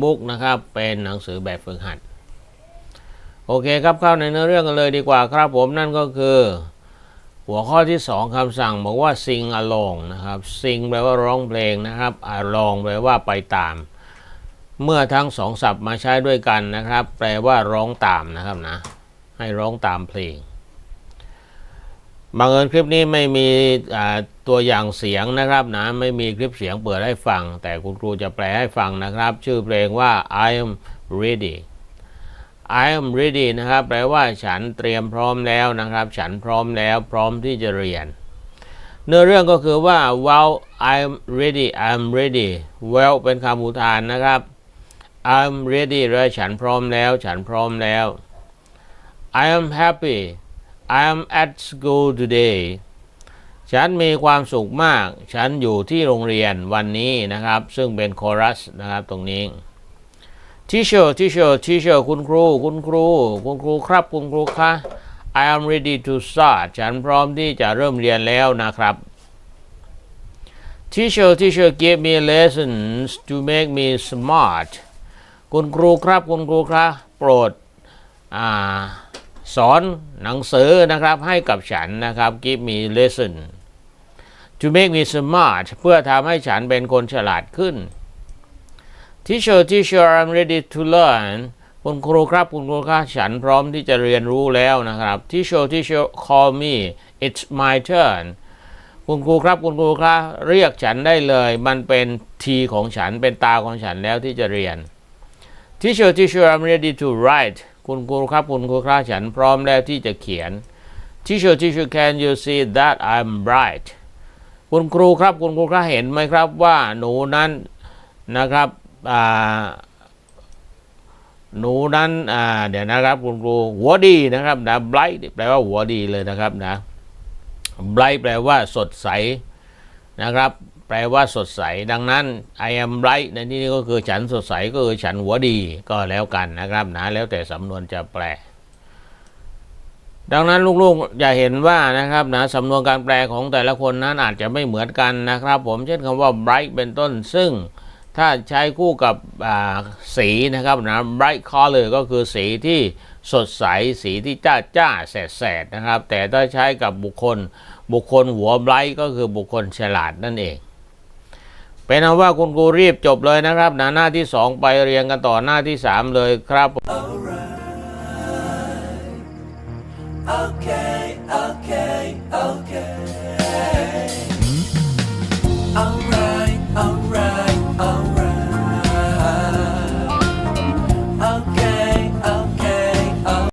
บุ๊กนะครับ เป็นหนังสือแบบฝึกหัด โอเคครับเข้าในเนื้อเรื่องกันเลยดีกว่าครับผมนั่นก็คือ หัวข้อที่สองคำสั่งบอกว่า sing along นะครับ sing แปลว่าร้องเพลงนะครับ along แปลว่าไปตาม เมื่อทั้งสองศัพท์มาใช้ด้วยกันนะครับ แปลว่าร้องตามนะครับนะ ให้ร้องตามเพลง บังเอิญคลิปนี้ไม่มีตัวอย่างเสียงนะครับนะไม่มีคลิปเสียงเปิดให้ฟัง แต่คุณครูจะแปลให้ฟังนะครับ ชื่อเพลงว่า I am ready I am ready นะครับแปลว่าฉันเตรียมพร้อมแล้วนะครับ ฉันพร้อมแล้วพร้อมที่จะเรียน เนื้อเรื่องก็คือว่า well I'm ready I'm ready well เป็นคำอุทานนะครับ I'm ready และฉันพร้อมแล้ว ฉันพร้อมแล้ว I am happy I am at school today ฉันมีความสุขมาก ฉันอยู่ที่โรงเรียนวันนี้นะครับ ซึ่งเป็นคอรัสนะครับตรงนี้ teacher teacher teacher คุณครู คุณครู คุณครูครับ คุณครูคะ I am ready to start ฉันพร้อมที่จะเริ่มเรียนแล้วนะครับ teacher teacher give me lessons to make me smart คุณครูครับ คุณครูครับโปรดอ่า สอนหนังสือนะครับให้กับฉันนะครับ give me lesson to make me smart เพื่อทำให้ฉันเป็นคนฉลาดขึ้น teacher teacher I'm ready to learn คุณครูครับคุณครูครับฉันพร้อมที่จะเรียนรู้แล้วนะครับ teacher teacher call me it's my turn คุณครูครับคุณครูครับเรียกฉันได้เลย มันเป็นทีของฉันเป็นตาของฉันแล้วที่จะเรียน teacher teacher I'm ready to write คุณครูครับคุณครูครับฉันพร้อมแล้วที่จะเขียน teacher teacher can you see that I'm bright คุณครูครับคุณครูครับเห็นไหมครับว่าหนูนั้นนะครับหนูนั้นเดี๋ยวนะครับคุณครูหัวดีนะครับนะ bright แปลว่าหัวดีเลยนะครับนะ bright แปลว่าสดใสนะครับ แปลว่าสดใส ดังนั้น I am bright ในที่นี้ก็คือฉันสดใสก็คือฉันหัวดีก็แล้วกันนะครับนะแล้วแต่สำนวนจะแปล ดังนั้นลูกๆอย่าเห็นว่านะครับนะสำนวนการแปลของแต่ละคนนั้นอาจจะไม่เหมือนกันนะครับ ผมเช่นคำว่า bright เป็นต้น ซึ่งถ้าใช้คู่กับสีนะครับนะ bright color ก็คือสีที่สดใสสีที่จ้าจ้าแสดแสดนะครับ แต่ถ้าใช้กับบุคคล บุคคลหัว bright ก็คือบุคคลฉลาดนั่นเอง เป็นเอาว่าคุณครูรีบจบเลยนะครับนะหน้าที่สองไปเรียงกันต่อหน้าที่สามเลยครับ Okay, okay.